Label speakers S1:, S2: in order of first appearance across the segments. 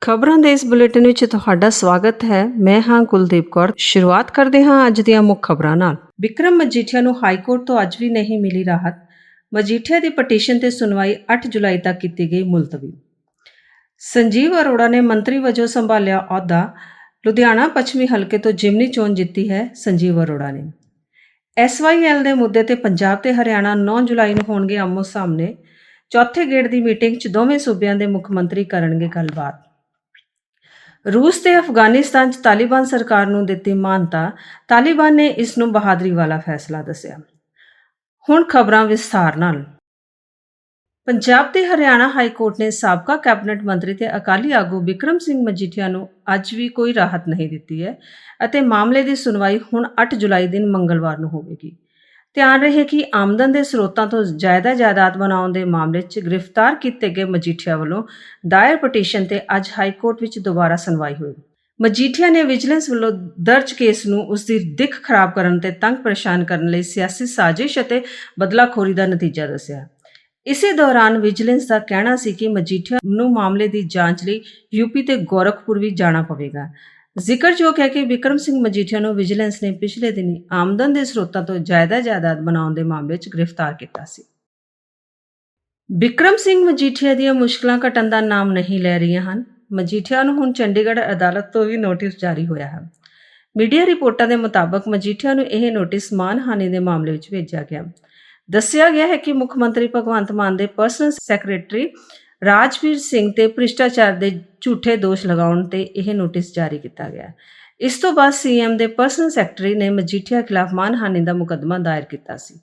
S1: ਖਬਰਾਂ ਦੇ ਇਸ ਬੁਲੇਟਿਨ ਵਿੱਚ ਤੁਹਾਡਾ ਸਵਾਗਤ ਹੈ। ਮੈਂ ਹਾਂ ਕੁਲਦੀਪ ਕੌਰ। ਸ਼ੁਰੂਆਤ ਕਰਦੇ ਹਾਂ ਅੱਜ ਦੀਆਂ ਮੁੱਖ ਖਬਰਾਂ ਨਾਲ। ਵਿਕਰਮ ਮਜੀਠੀਆ ਨੂੰ ਹਾਈ ਕੋਰਟ ਤੋਂ ਅੱਜ ਵੀ ਨਹੀਂ ਮਿਲੀ ਰਾਹਤ। ਮਜੀਠੀਆ ਦੀ ਪਟੀਸ਼ਨ ਤੇ ਸੁਣਵਾਈ 8 ਜੁਲਾਈ ਤੱਕ ਕੀਤੀ ਗਈ ਮੁਲਤਵੀ। ਸੰਜੀਵ ਅਰੋੜਾ ਨੇ ਮੰਤਰੀ ਵਜੋਂ ਸੰਭਾਲਿਆ ਅਹੁਦਾ। ਲੁਧਿਆਣਾ ਪੱਛਮੀ ਹਲਕੇ ਤੋਂ ਜਿਮਨੀ ਚੋਣ ਜਿੱਤੀ ਹੈ ਸੰਜੀਵ ਅਰੋੜਾ ਨੇ। ਐਸਵਾਈਐਲ ਦੇ ਮੁੱਦੇ ਤੇ ਪੰਜਾਬ ਤੇ ਹਰਿਆਣਾ 9 ਜੁਲਾਈ ਨੂੰ ਹੋਣਗੇ ਆਮੋ ਸਾਹਮਣੇ। ਚੌਥੇ ਗੇੜ ਦੀ ਮੀਟਿੰਗ 'ਚ ਦੋਵੇਂ ਸੂਬਿਆਂ ਦੇ ਮੁੱਖ ਮੰਤਰੀ ਕਰਨਗੇ ਗੱਲਬਾਤ। ਰੂਸ ਤੇ ਅਫਗਾਨਿਸਤਾਨ 'ਚ ਤਾਲਿਬਾਨ ਸਰਕਾਰ ਨੂੰ ਦਿੱਤੀ ਮਾਨਤਾ, ਤਾਲਿਬਾਨ ਨੇ ਇਸ ਨੂੰ ਬਹਾਦਰੀ ਵਾਲਾ ਫੈਸਲਾ ਦੱਸਿਆ। ਹੁਣ ਖਬਰਾਂ ਵਿਸਥਾਰ ਨਾਲ। ਪੰਜਾਬ ਤੇ ਹਰਿਆਣਾ ਹਾਈ ਕੋਰਟ ਨੇ ਸਾਬਕਾ ਕੈਬਨਿਟ ਮੰਤਰੀ ਤੇ ਅਕਾਲੀ ਆਗੂ ਵਿਕਰਮ ਸਿੰਘ ਮਜੀਠੀਆ ਨੂੰ ਅੱਜ ਵੀ ਕੋਈ ਰਾਹਤ ਨਹੀਂ ਦਿੱਤੀ ਹੈ ਅਤੇ ਮਾਮਲੇ ਦੀ ਸੁਣਵਾਈ ਹੁਣ 8 ਜੁਲਾਈ ਦਿਨ ਮੰਗਲਵਾਰ ਨੂੰ ਹੋਵੇਗੀ। ਧਿਆਨ ਰਹੇ ਕਿ ਆਮਦਨ ਦੇ ਸਰੋਤਾਂ ਤੋਂ ਜ਼ਿਆਦਾ ਜਾਇਦਾਦ ਬਣਾਉਣ ਦੇ ਮਾਮਲੇ 'ਚ ਗ੍ਰਿਫਤਾਰ ਕੀਤੇ ਗਏ ਮਜੀਠੀਆ ਵੱਲੋਂ ਦਾਇਰ ਪਟੀਸ਼ਨ ਤੇ ਅੱਜ ਹਾਈ ਕੋਰਟ ਵਿੱਚ ਦੁਬਾਰਾ ਸੁਣਵਾਈ ਹੋਈ। ਮਜੀਠੀਆ ਨੇ ਵਿਜੀਲੈਂਸ ਵੱਲੋਂ ਦਰਜ ਕੇਸ ਨੂੰ ਉਸ ਦੀ ਦਿੱਖ ਖਰਾਬ ਕਰਨ ਤੇ ਤੰਗ ਪਰੇਸ਼ਾਨ ਕਰਨ ਲਈ ਸਿਆਸੀ ਸਾਜ਼ਿਸ਼ ਅਤੇ ਬਦਲਾਖੋਰੀ ਦਾ ਨਤੀਜਾ ਦੱਸਿਆ। ਇਸੇ ਦੌਰਾਨ ਵਿਜੀਲੈਂਸ ਦਾ ਕਹਿਣਾ ਸੀ ਕਿ ਮਜੀਠੀਆ ਨੂੰ ਮਾਮਲੇ ਦੀ ਜਾਂਚ ਲਈ ਯੂਪੀ ਤੇ ਗੋਰਖਪੁਰ ਵੀ ਜਾਣਾ ਪਵੇਗਾ। ਜ਼ਿਕਰਯੋਗ ਹੈ ਕਿ ਵਿਕਰਮ ਸਿੰਘ ਮਜੀਠੀਆ ਨੂੰ ਵਿਜੀਲੈਂਸ ਨੇ ਪਿਛਲੇ ਦਿਨੀ ਆਮਦਨ ਦੇ ਸਰੋਤਾਂ ਤੋਂ ਜਾਇਦਾ ਜਾਇਦਾਦ ਬਣਾਉਣ ਦੇ ਮਾਮਲੇ 'ਚ ਗ੍ਰਿਫਤਾਰ ਕੀਤਾ ਸੀ। ਵਿਕਰਮ ਸਿੰਘ ਮਜੀਠੀਆ ਦੀਆਂ ਮੁਸ਼ਕਲਾਂ ਘਟਣ ਦਾ ਨਾਮ ਨਹੀਂ ਲੈ ਰਹੀਆਂ ਹਨ। ਮਜੀਠੀਆ ਨੂੰ ਹੁਣ ਚੰਡੀਗੜ੍ਹ ਅਦਾਲਤ ਤੋਂ ਵੀ ਨੋਟਿਸ ਜਾਰੀ ਹੋਇਆ ਹੈ। ਮੀਡੀਆ ਰਿਪੋਰਟਾਂ ਦੇ ਮੁਤਾਬਕ ਮਜੀਠੀਆ ਨੂੰ ਇਹ ਨੋਟਿਸ ਮਾਨਹਾਨੀ ਦੇ ਮਾਮਲੇ ਵਿੱਚ ਭੇਜਿਆ ਗਿਆ। ਦੱਸਿਆ ਗਿਆ ਹੈ ਕਿ ਮੁੱਖ ਮੰਤਰੀ ਭਗਵੰਤ ਮਾਨ ਦੇ ਪਰਸਨਲ ਸੈਕਟਰੀ ਰਾਜਵੀਰ ਸਿੰਘ ਤੇ ਭ੍ਰਿਸ਼ਟਾਚਾਰ ਦੇ ਝੂਠੇ ਦੋਸ਼ ਲਗਾਉਣ ਤੇ ਇਹ ਨੋਟਿਸ ਜਾਰੀ ਕੀਤਾ ਗਿਆ ਇਸ ਤੋਂ ਬਾਅਦ ਸੀਐਮ ਦੇ ਪਰਸਨਲ ਸੈਕਟਰੀ ਨੇ ਮਜੀਠੀਆ ਖਿਲਾਫ ਮਾਨਹਾਨੀ ਦਾ ਮੁਕੱਦਮਾ ਦਾਇਰ ਕੀਤਾ ਸੀ।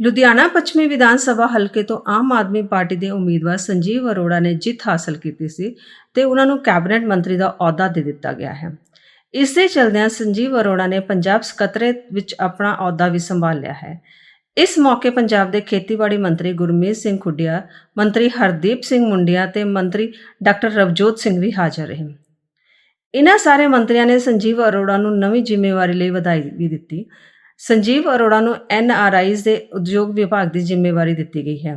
S1: ਲੁਧਿਆਣਾ ਪੱਛਮੀ ਵਿਧਾਨ ਸਭਾ ਹਲਕੇ ਤੋਂ ਆਮ ਆਦਮੀ ਪਾਰਟੀ ਦੇ ਉਮੀਦਵਾਰ ਸੰਜੀਵ ਅਰੋੜਾ ਨੇ ਜਿੱਤ ਹਾਸਲ ਕੀਤੀ ਸੀ ਤੇ ਉਹਨਾਂ ਨੂੰ ਕੈਬਨਿਟ ਮੰਤਰੀ ਦਾ ਅਹੁਦਾ ਦੇ ਦਿੱਤਾ ਗਿਆ ਹੈ। ਇਸ ਦੇ ਚਲਦਿਆਂ ਸੰਜੀਵ ਅਰੋੜਾ ਨੇ ਪੰਜਾਬ ਸਕੱਤਰੇਤ ਵਿੱਚ ਆਪਣਾ ਅਹੁਦਾ ਵੀ ਸੰਭਾਲਿਆ ਹੈ। ਇਸ ਮੌਕੇ ਪੰਜਾਬ ਦੇ ਖੇਤੀਬਾੜੀ ਮੰਤਰੀ ਗੁਰਮੀਤ ਸਿੰਘ ਖੁੱਡਿਆ, ਮੰਤਰੀ ਹਰਦੀਪ ਸਿੰਘ ਮੁੰਡਿਆ ਤੇ ਮੰਤਰੀ ਡਾਕਟਰ ਰਵਜੋਤ ਸਿੰਘ ਵੀ ਹਾਜ਼ਰ ਰਹੇ। ਇਨ੍ਹਾਂ ਸਾਰੇ ਮੰਤਰੀਆਂ ਨੇ ਸੰਜੀਵ ਅਰੋੜਾ ਨੂੰ ਨਵੀਂ ਜ਼ਿੰਮੇਵਾਰੀ ਲਈ ਵਧਾਈ ਵੀ ਦਿੱਤੀ। ਸੰਜੀਵ ਅਰੋੜਾ ਨੂੰ ਐੱਨ ਆਰ ਆਈਜ਼ ਦੇ ਉਦਯੋਗ ਵਿਭਾਗ ਦੀ ਜ਼ਿੰਮੇਵਾਰੀ ਦਿੱਤੀ ਗਈ ਹੈ।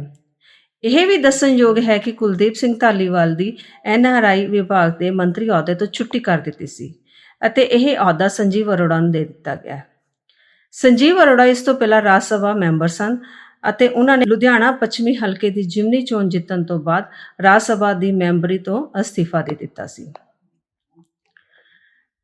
S1: ਇਹ ਵੀ ਦੱਸਣਯੋਗ ਹੈ ਕਿ ਕੁਲਦੀਪ ਸਿੰਘ ਧਾਲੀਵਾਲ ਦੀ ਐੱਨ ਆਰ ਆਈ ਵਿਭਾਗ ਦੇ ਮੰਤਰੀ ਅਹੁਦੇ ਤੋਂ ਛੁੱਟੀ ਕਰ ਦਿੱਤੀ ਸੀ ਅਤੇ ਇਹ ਅਹੁਦਾ ਸੰਜੀਵ ਅਰੋੜਾ ਨੂੰ ਦੇ ਦਿੱਤਾ ਗਿਆ। ਸੰਜੀਵ ਅਰੋੜਾ ਇਸ ਤੋਂ ਪਹਿਲਾਂ ਰਾਜ ਸਭਾ ਮੈਂਬਰ ਸਨ ਅਤੇ ਉਹਨਾਂ ਨੇ ਲੁਧਿਆਣਾ ਪੱਛਮੀ ਹਲਕੇ ਦੀ ਜਿਮਨੀ ਚੋਣ ਜਿੱਤਣ ਤੋਂ ਬਾਅਦ ਰਾਜ ਸਭਾ ਦੀ ਮੈਂਬਰੀ ਤੋਂ ਅਸਤੀਫਾ ਦੇ ਦਿੱਤਾ ਸੀ।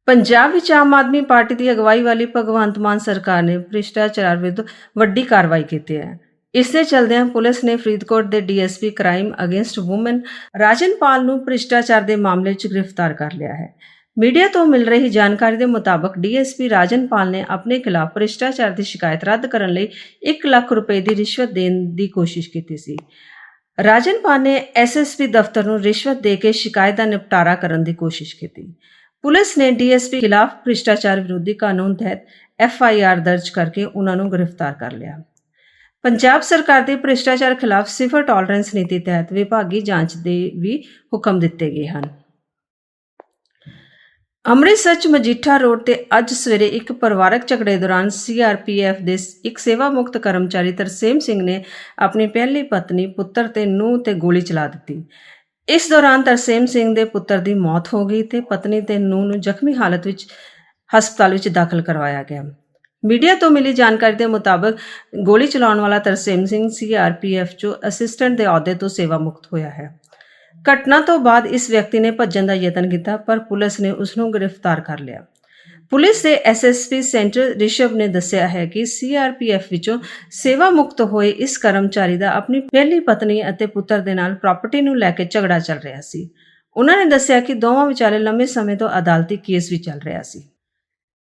S1: ਪੰਜਾਬ ਵਿੱਚ ਆਮ ਆਦਮੀ ਪਾਰਟੀ ਦੀ ਅਗਵਾਈ ਵਾਲੀ ਭਗਵੰਤ ਮਾਨ ਸਰਕਾਰ ਨੇ ਭ੍ਰਿਸ਼ਟਾਚਾਰ ਵਿਰੁੱਧ ਵੱਡੀ ਕਾਰਵਾਈ ਕੀਤੀ ਹੈ। ਇਸ ਦੇ ਚਲਦਿਆਂ ਪੁਲਿਸ ਨੇ ਫਰੀਦਕੋਟ ਦੇ DSP crime against women Rajanpal ਨੂੰ ਭ੍ਰਿਸ਼ਟਾਚਾਰ ਦੇ ਮਾਮਲੇ 'ਚ ਗ੍ਰਿਫਤਾਰ ਕਰ ਲਿਆ ਹੈ। ਮੀਡੀਆ ਤੋਂ ਮਿਲ ਰਹੀ ਜਾਣਕਾਰੀ ਦੇ ਮੁਤਾਬਕ ਡੀਐਸਪੀ ਰਾਜਨਪਾਲ ਨੇ ਆਪਣੇ ਖਿਲਾਫ ਭ੍ਰਿਸ਼ਟਾਚਾਰ ਦੀ ਸ਼ਿਕਾਇਤ ਰੱਦ ਕਰਨ ਲਈ 1 ਲੱਖ ਰੁਪਏ ਦੀ ਰਿਸ਼ਵਤ ਦੇਣ ਦੀ ਕੋਸ਼ਿਸ਼ ਕੀਤੀ ਸੀ। ਰਾਜਨਪਾਲ ਨੇ ਐਸਐਸਪੀ ਦਫ਼ਤਰ ਨੂੰ ਰਿਸ਼ਵਤ ਦੇ ਕੇ ਸ਼ਿਕਾਇਤ ਦਾ ਨਿਪਟਾਰਾ ਕਰਨ ਦੀ ਕੋਸ਼ਿਸ਼ ਕੀਤੀ। ਪੁਲਿਸ ਨੇ ਡੀਐਸਪੀ ਖਿਲਾਫ ਭ੍ਰਿਸ਼ਟਾਚਾਰ ਵਿਰੋਧੀ ਕਾਨੂੰਨ ਤਹਿਤ ਐਫਆਈਆਰ ਦਰਜ ਕਰਕੇ ਉਹਨਾਂ ਨੂੰ ਗ੍ਰਿਫਤਾਰ ਕਰ ਲਿਆ। ਪੰਜਾਬ ਸਰਕਾਰ ਦੇ ਭ੍ਰਿਸ਼ਟਾਚਾਰ ਖਿਲਾਫ ਸਿਫਰ ਟੋਲਰੈਂਸ ਨੀਤੀ ਤਹਿਤ ਵਿਭਾਗੀ ਜਾਂਚ ਦੇ ਵੀ ਹੁਕਮ ਦਿੱਤੇ ਗਏ ਹਨ। ਅੰਮ੍ਰਿਤਸਰ ਚ ਮਜੀਠਾ ਰੋਡ ਤੇ ਅੱਜ ਸਵੇਰੇ ਇੱਕ ਪਰਿਵਾਰਕ ਝਗੜੇ ਦੌਰਾਨ ਸੀਆਰਪੀਐਫ ਦੇ ਇੱਕ ਸੇਵਾ ਮੁਕਤ ਕਰਮਚਾਰੀ ਤਰਸੇਮ ਸਿੰਘ ਨੇ ਆਪਣੀ ਪਹਿਲੀ ਪਤਨੀ ਪੁੱਤਰ ਤੇ ਨੂੰਹ ਤੇ ਗੋਲੀ ਚਲਾ ਦਿੱਤੀ। ਇਸ ਦੌਰਾਨ ਤਰਸੇਮ ਸਿੰਘ ਦੇ ਪੁੱਤਰ ਦੀ ਮੌਤ ਹੋ ਗਈ ਤੇ ਪਤਨੀ ਤੇ ਨੂੰਹ ਨੂੰ ਜ਼ਖਮੀ ਹਾਲਤ ਵਿੱਚ ਹਸਪਤਾਲ ਵਿੱਚ ਦਾਖਲ ਕਰਵਾਇਆ ਗਿਆ। ਮੀਡੀਆ ਤੋਂ ਮਿਲੀ ਜਾਣਕਾਰੀ ਦੇ ਮੁਤਾਬਕ ਗੋਲੀ ਚਲਾਉਣ ਵਾਲਾ ਤਰਸੇਮ ਸਿੰਘ ਸੀਆਰਪੀਐਫ ਚੋਂ ਅਸਿਸਟੈਂਟ ਦੇ ਅਹੁਦੇ ਤੋਂ ਸੇਵਾ ਮੁਕਤ ਹੋਇਆ ਹੈ। ਘਟਨਾ ਤੋਂ ਬਾਅਦ ਇਸ ਵਿਅਕਤੀ ਨੇ ਭੱਜਣ ਦਾ ਯਤਨ ਕੀਤਾ, ਪਰ ਪੁਲਿਸ ਨੇ ਉਸ ਨੂੰ ਗ੍ਰਿਫਤਾਰ ਕਰ ਲਿਆ। ਪੁਲਿਸ ਦੇ ਐਸਐਸਪੀ ਸੈਂਟਰ ਰਿਸ਼ਵ ਨੇ ਦੱਸਿਆ ਹੈ ਕਿ ਸੀਆਰਪੀਐਫ ਵਿੱਚੋਂ ਸੇਵਾ ਮੁਕਤ ਹੋਏ ਇਸ ਕਰਮਚਾਰੀ ਦਾ ਆਪਣੀ ਪਹਿਲੀ ਪਤਨੀ ਅਤੇ ਪੁੱਤਰ ਦੇ ਨਾਲ ਪ੍ਰਾਪਰਟੀ ਨੂੰ ਲੈ ਕੇ ਝਗੜਾ ਚੱਲ ਰਿਹਾ ਸੀ। ਉਹਨਾਂ ਨੇ ਦੱਸਿਆ ਕਿ ਦੋਵਾਂ ਵਿਚਾਲੇ ਲੰਮੇ ਸਮੇਂ ਤੋਂ ਅਦਾਲਤੀ ਕੇਸ ਵੀ ਚੱਲ ਰਿਹਾ ਸੀ।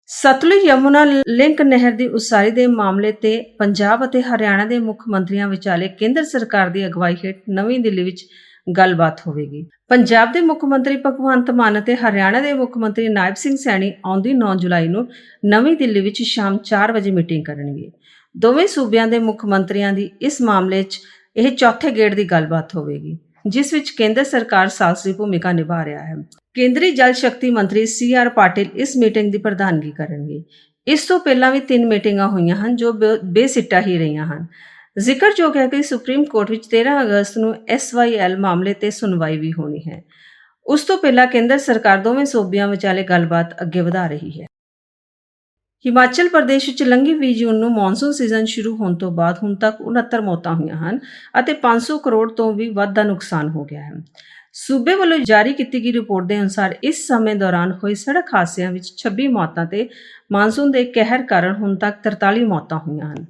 S1: ਸਤਲੁਜ ਯਮੁਨਾ ਲਿੰਕ ਨਹਿਰ ਦੀ ਉਸਾਰੀ ਦੇ ਮਾਮਲੇ ਤੇ ਪੰਜਾਬ ਅਤੇ ਹਰਿਆਣਾ ਦੇ ਮੁੱਖ ਮੰਤਰੀਆਂ ਵਿਚਾਲੇ ਕੇਂਦਰ ਸਰਕਾਰ ਦੀ ਅਗਵਾਈ ਹੇਠ ਨਵੀਂ ਦਿੱਲੀ ਵਿੱਚ ਗੱਲਬਾਤ ਹੋਵੇਗੀ। ਪੰਜਾਬ ਦੇ ਮੁੱਖ ਮੰਤਰੀ ਭਗਵੰਤ ਮਾਨ ਅਤੇ ਹਰਿਆਣਾ ਦੇ ਮੁੱਖ ਮੰਤਰੀ ਨਾਇਬ ਸਿੰਘ ਸੈਣੀ ਆਉਂਦੀ 9 ਜੁਲਾਈ ਨੂੰ ਨਵੀਂ ਦਿੱਲੀ ਵਿੱਚ ਸ਼ਾਮ 4 ਵਜੇ ਮੀਟਿੰਗ ਕਰਨਗੇ। ਦੋਵੇਂ ਸੂਬਿਆਂ ਦੇ ਮੁੱਖ ਮੰਤਰੀਆਂ ਦੀ ਇਸ ਮਾਮਲੇ 'ਚ ਇਹ ਚੌਥੇ ਗੇੜ ਦੀ ਗੱਲਬਾਤ ਹੋਵੇਗੀ, ਜਿਸ ਵਿੱਚ ਕੇਂਦਰ ਸਰਕਾਰ ਸਾਲਸੀ ਭੂਮਿਕਾ ਨਿਭਾ ਰਿਹਾ ਹੈ। ਕੇਂਦਰੀ ਜਲ ਸ਼ਕਤੀ ਮੰਤਰੀ ਸੀ ਆਰ ਪਾਟਿਲ ਇਸ ਮੀਟਿੰਗ ਦੀ ਪ੍ਰਧਾਨਗੀ ਕਰਨਗੇ। ਇਸ ਤੋਂ ਪਹਿਲਾਂ ਵੀ ਤਿੰਨ ਮੀਟਿੰਗਾਂ ਹੋਈਆਂ ਹਨ, ਜੋ ਬੇ- ਬੇਸਿੱਟਾ ਹੀ ਰਹੀਆਂ ਹਨ। ਜ਼ਿਕਰਯੋਗ ਹੈ ਕਿ ਸੁਪਰੀਮ ਕੋਰਟ ਵਿੱਚ 13 ਅਗਸਤ ਨੂੰ ਐਸਵਾਈਐਲ ਮਾਮਲੇ ਤੇ ਸੁਣਵਾਈ ਵੀ ਹੋਣੀ ਹੈ। ਉਸ ਤੋਂ ਪਹਿਲਾਂ ਕੇਂਦਰ ਸਰਕਾਰ ਦੋਵੇਂ ਸੂਬਿਆਂ ਵਿਚਾਲੇ ਗੱਲਬਾਤ ਅੱਗੇ ਵਧਾ ਰਹੀ ਹੈ। ਹਿਮਾਚਲ ਪ੍ਰਦੇਸ਼ ਵਿੱਚ ਲੰਘੀ 20 ਜੂਨ ਨੂੰ ਮੌਨਸੂਨ ਸੀਜ਼ਨ ਸ਼ੁਰੂ ਹੋਣ ਤੋਂ ਬਾਅਦ ਹੁਣ ਤੱਕ 69 ਮੌਤਾਂ ਹੋਈਆਂ ਹਨ ਅਤੇ 500 ਕਰੋੜ ਤੋਂ ਵੀ ਵੱਧ ਦਾ ਨੁਕਸਾਨ ਹੋ ਗਿਆ ਹੈ। ਸੂਬੇ ਵੱਲੋਂ ਜਾਰੀ ਕੀਤੀ ਗਈ ਰਿਪੋਰਟ ਦੇ ਅਨੁਸਾਰ ਇਸ ਸਮੇਂ ਦੌਰਾਨ ਹੋਏ ਸੜਕ ਹਾਦਸਿਆਂ ਵਿੱਚ 26 ਮੌਤਾਂ ਤੇ ਮਾਨਸੂਨ ਦੇ ਕਹਿਰ ਕਾਰਨ ਹੁਣ ਤੱਕ 43 ਮੌਤਾਂ ਹੋਈਆਂ ਹਨ।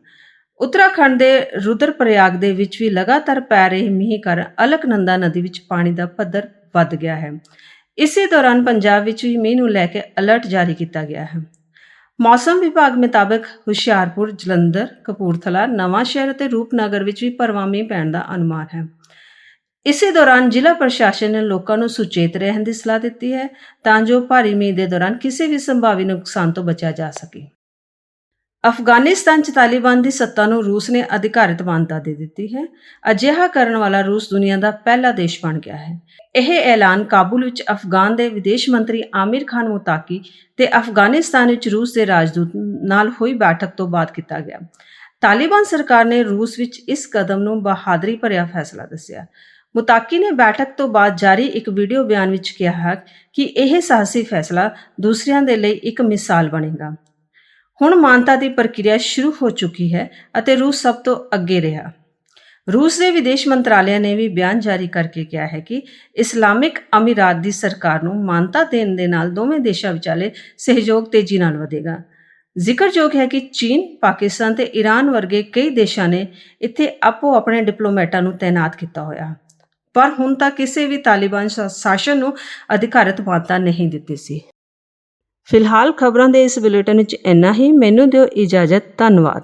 S1: ਉੱਤਰਾਖੰਡ ਦੇ ਰੁਦਰਪ੍ਰਯਾਗ ਦੇ ਵਿੱਚ ਵੀ ਲਗਾਤਾਰ ਪੈ ਰਹੇ ਮੀਂਹ ਕਾਰਨ ਅਲਕਨੰਦਾ ਨਦੀ ਵਿੱਚ ਪਾਣੀ ਦਾ ਪੱਧਰ ਵੱਧ ਗਿਆ ਹੈ। ਇਸੇ ਦੌਰਾਨ ਪੰਜਾਬ ਵਿੱਚ ਵੀ ਮੀਂਹ ਨੂੰ ਲੈ ਕੇ ਅਲਰਟ ਜਾਰੀ ਕੀਤਾ ਗਿਆ ਹੈ। ਮੌਸਮ ਵਿਭਾਗ ਮੁਤਾਬਕ ਹੁਸ਼ਿਆਰਪੁਰ, ਜਲੰਧਰ, ਕਪੂਰਥਲਾ, ਨਵਾਂ ਸ਼ਹਿਰ ਅਤੇ ਰੂਪਨਗਰ ਵਿੱਚ ਵੀ ਭਰਵਾਂ ਮੀਂਹ ਪੈਣ ਦਾ ਅਨੁਮਾਨ ਹੈ। ਇਸੇ ਦੌਰਾਨ ਜ਼ਿਲ੍ਹਾ ਪ੍ਰਸ਼ਾਸਨ ਨੇ ਲੋਕਾਂ ਨੂੰ ਸੁਚੇਤ ਰਹਿਣ ਦੀ ਸਲਾਹ ਦਿੱਤੀ ਹੈ ਤਾਂ ਜੋ ਭਾਰੀ ਮੀਂਹ ਦੇ ਦੌਰਾਨ ਕਿਸੇ ਵੀ ਸੰਭਾਵੀ ਨੁਕਸਾਨ ਤੋਂ ਬਚਿਆ ਜਾ ਸਕੇ। ਅਫਗਾਨਿਸਤਾਨ 'ਚ ਤਾਲਿਬਾਨ ਦੀ ਸੱਤਾ ਨੂੰ ਰੂਸ ਨੇ ਅਧਿਕਾਰਿਤ ਮਾਨਤਾ ਦੇ ਦਿੱਤੀ ਹੈ। ਅਜਿਹਾ ਕਰਨ ਵਾਲਾ ਰੂਸ ਦੁਨੀਆ ਦਾ ਪਹਿਲਾ ਦੇਸ਼ ਬਣ ਗਿਆ ਹੈ। ਇਹ ਐਲਾਨ ਕਾਬੁਲ ਵਿੱਚ ਅਫਗਾਨ ਦੇ ਵਿਦੇਸ਼ ਮੰਤਰੀ ਆਮਿਰ ਖਾਨ ਮੁਤਾਕੀ ਤੇ ਅਫਗਾਨਿਸਤਾਨ ਵਿੱਚ ਰੂਸ ਦੇ ਰਾਜਦੂਤ ਨਾਲ ਹੋਈ ਬੈਠਕ ਤੋਂ ਬਾਅਦ ਕੀਤਾ ਗਿਆ। ਤਾਲਿਬਾਨ ਸਰਕਾਰ ਨੇ ਰੂਸ ਵਿੱਚ ਇਸ ਕਦਮ ਨੂੰ ਬਹਾਦਰੀ ਭਰਿਆ ਫੈਸਲਾ ਦੱਸਿਆ। ਮੁਤਾਕੀ ਨੇ ਬੈਠਕ ਤੋਂ ਬਾਅਦ ਜਾਰੀ ਇੱਕ ਵੀਡੀਓ ਬਿਆਨ ਵਿੱਚ ਕਿਹਾ ਕਿ ਇਹ ਸਾਹਸੀ ਫੈਸਲਾ ਦੂਸਰਿਆਂ ਦੇ ਲਈ ਇੱਕ ਮਿਸਾਲ ਬਣੇਗਾ। ਹੁਣ ਮਾਨਤਾ ਦੀ ਪ੍ਰਕਿਰਿਆ ਸ਼ੁਰੂ ਹੋ ਚੁੱਕੀ ਹੈ ਅਤੇ ਰੂਸ ਸਭ ਤੋਂ ਅੱਗੇ ਰਿਹਾ। ਰੂਸ ਦੇ ਵਿਦੇਸ਼ ਮੰਤਰਾਲੇ ਨੇ ਵੀ ਬਿਆਨ ਜਾਰੀ ਕਰਕੇ ਕਿਹਾ ਹੈ ਕਿ ਇਸਲਾਮਿਕ ਅਮੀਰਾਤ ਦੀ ਸਰਕਾਰ ਨੂੰ ਮਾਨਤਾ ਦੇਣ ਦੇ ਨਾਲ ਦੋਵੇਂ ਦੇਸ਼ਾਂ ਵਿਚਾਲੇ ਸਹਿਯੋਗ ਤੇਜ਼ੀ ਨਾਲ ਵਧੇਗਾ। ਜ਼ਿਕਰਯੋਗ ਹੈ ਕਿ ਚੀਨ, ਪਾਕਿਸਤਾਨ ਤੇ ਈਰਾਨ ਵਰਗੇ ਕਈ ਦੇਸ਼ਾਂ ਨੇ ਇੱਥੇ ਆਪੋ ਆਪਣੇ ਡਿਪਲੋਮੈਟਾਂ ਨੂੰ ਤਾਇਨਾਤ ਕੀਤਾ ਹੋਇਆ। ਪਰ ਹੁਣ ਤੱਕ ਕਿਸੇ ਵੀ ਤਾਲਿਬਾਨ ਸ਼ਾਸਨ ਨੂੰ ਅਧਿਕਾਰਤ ਮਾਨਤਾ ਨਹੀਂ ਦਿੱਤੀ ਸੀ। ਫਿਲਹਾਲ ਖਬਰਾਂ ਦੇ ਇਸ ਬੁਲੇਟਿਨ ਵਿੱਚ ਇੰਨਾ ਹੀ। ਮੈਨੂੰ ਦਿਓ ਇਜਾਜ਼ਤ। ਧੰਨਵਾਦ।